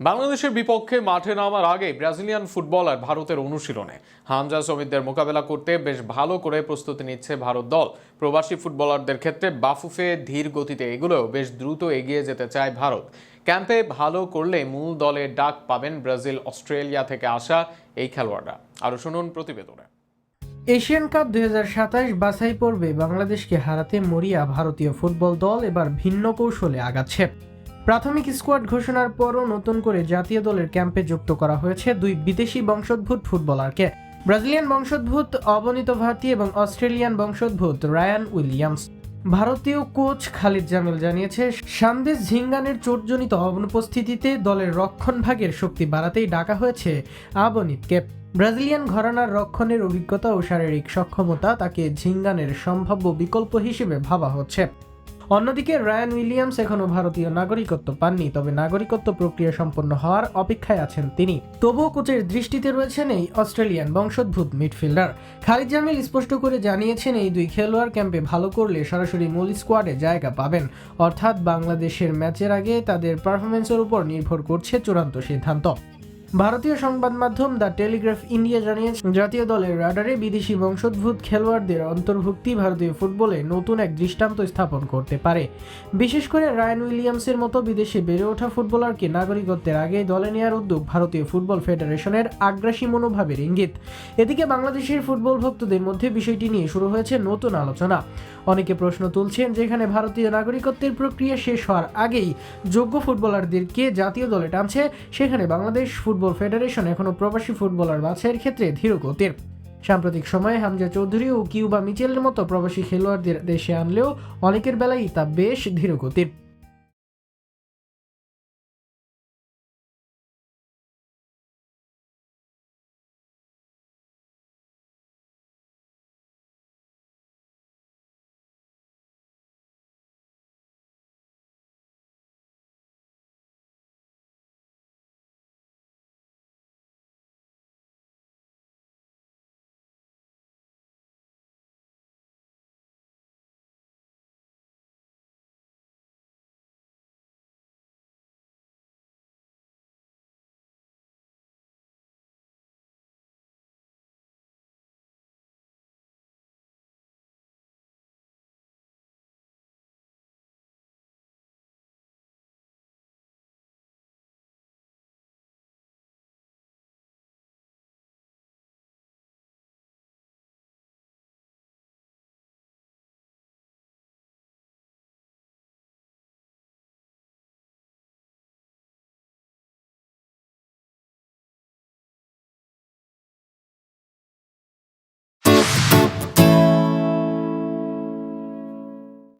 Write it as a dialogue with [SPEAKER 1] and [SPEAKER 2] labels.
[SPEAKER 1] বাংলাদেশের বিপক্ষে মাঠে নামার আগে ব্রাজিলিয়ান ফুটবলার ভারতের অনুশীলনে হামজা সমিতদের মোকাবেলা করতে বেশ ভালো করে প্রস্তুতি নিচ্ছে ভারত দল। প্রবাসী ফুটবলারদের ক্ষেত্রে বাফুফে ধীর গতিতে এগুলোও বেশ দ্রুত এগিয়ে যেতে চায় ভারত। ক্যাম্পে ভালো করলে মূল দলে ডাক পাবেন ব্রাজিল, অস্ট্রেলিয়া থেকে আসা এই খেলোয়াড়রা। আরও শুনুন প্রতিবেদনে।
[SPEAKER 2] এশিয়ান কাপ দুই বাছাই পর্বে বাংলাদেশকে হারাতে মরিয়া ভারতীয় ফুটবল দল এবার ভিন্ন কৌশলে আগাচ্ছে। প্রাথমিক স্কোয়াড ঘোষণার পরও নতুন করে জাতীয় দলের ক্যাম্পে যুক্ত করা হয়েছে দুই বিদেশি বংশোদ্ভূত ফুটবলারকে। ব্রাজিলিয়ান বংশোদ্ভূত অবনীত ভারতী এবং অস্ট্রেলিয়ান বংশোদ্ভূত রায়ান উইলিয়ামস। ভারতীয় কোচ খালিদ জামিল জানিয়েছে সান্দেশ ঝিঙ্গানের চোটজনিত অনুপস্থিতিতে দলের রক্ষণ ভাগের শক্তি বাড়াতেই ডাকা হয়েছে আবনিতকে। ব্রাজিলিয়ান ঘরানার রক্ষণের অভিজ্ঞতা ও শারীরিক সক্ষমতা তাকে ঝিঙ্গানের সম্ভাব্য বিকল্প হিসেবে ভাবা হচ্ছে। অন্যদিকে, রায়ান উইলিয়ামস এখনও ভারতীয় নাগরিকত্ব পাননি, তবে নাগরিকত্ব প্রক্রিয়া সম্পন্ন হওয়ার অপেক্ষায় আছেন তিনি। তবুও কোচের দৃষ্টিতে রয়েছেন এই অস্ট্রেলিয়ান বংশোদ্ভূত মিডফিল্ডার। খালিদ জামিল স্পষ্ট করে জানিয়েছেন, এই দুই খেলোয়াড় ক্যাম্পে ভালো করলে সরাসরি মূল স্কোয়াডে জায়গা পাবেন। অর্থাৎ বাংলাদেশের ম্যাচের আগে তাদের পারফরমেন্সের উপর নির্ভর করছে চূড়ান্ত সিদ্ধান্ত। ভারতীয় সংবাদ মাধ্যম দ্য টেলিগ্রাফ ইন্ডিয়া জানিয়েছে, জাতীয় দলের রাডারে বিদেশি বংশোদ্ভূত খেলোয়াড়দের অন্তর্ভুক্তি ভারতীয় ফুটবলে নতুন এক দৃষ্টান্ত স্থাপন করতে পারে। বিশেষ করে রায়ান উইলিয়ামসের মতো বিদেশে বেড়ে ওঠা ফুটবলারকে নাগরিকত্বের আগে দলে নেওয়ার উদ্যোগ ভারতীয় ফুটবল ফেডারেশনের আগ্রাসী মনোভাবের ইঙ্গিত। এদিকে বাংলাদেশের ফুটবল ভক্তদের মধ্যে বিষয়টি নিয়ে শুরু হয়েছে নতুন আলোচনা। অনেকে প্রশ্ন তুলছেন যেখানে ভারতীয় নাগরিকত্বের প্রক্রিয়া শেষ হওয়ার আগেই যোগ্য ফুটবলারদেরকে জাতীয় দলে টানছে, সেখানে বাংলাদেশ ফুটবল ফেডারেশন এখনও প্রবাসী ফুটবলার বাছাইয়ের ক্ষেত্রে ধীরগতির সাম্প্রতিক সময়ে হামজা চৌধুরী ও কিউবা মিচেলের মতো প্রবাসী খেলোয়াড়দের দেশে আনলেও অনেকের বেলায় তা বেশ ধীরগতির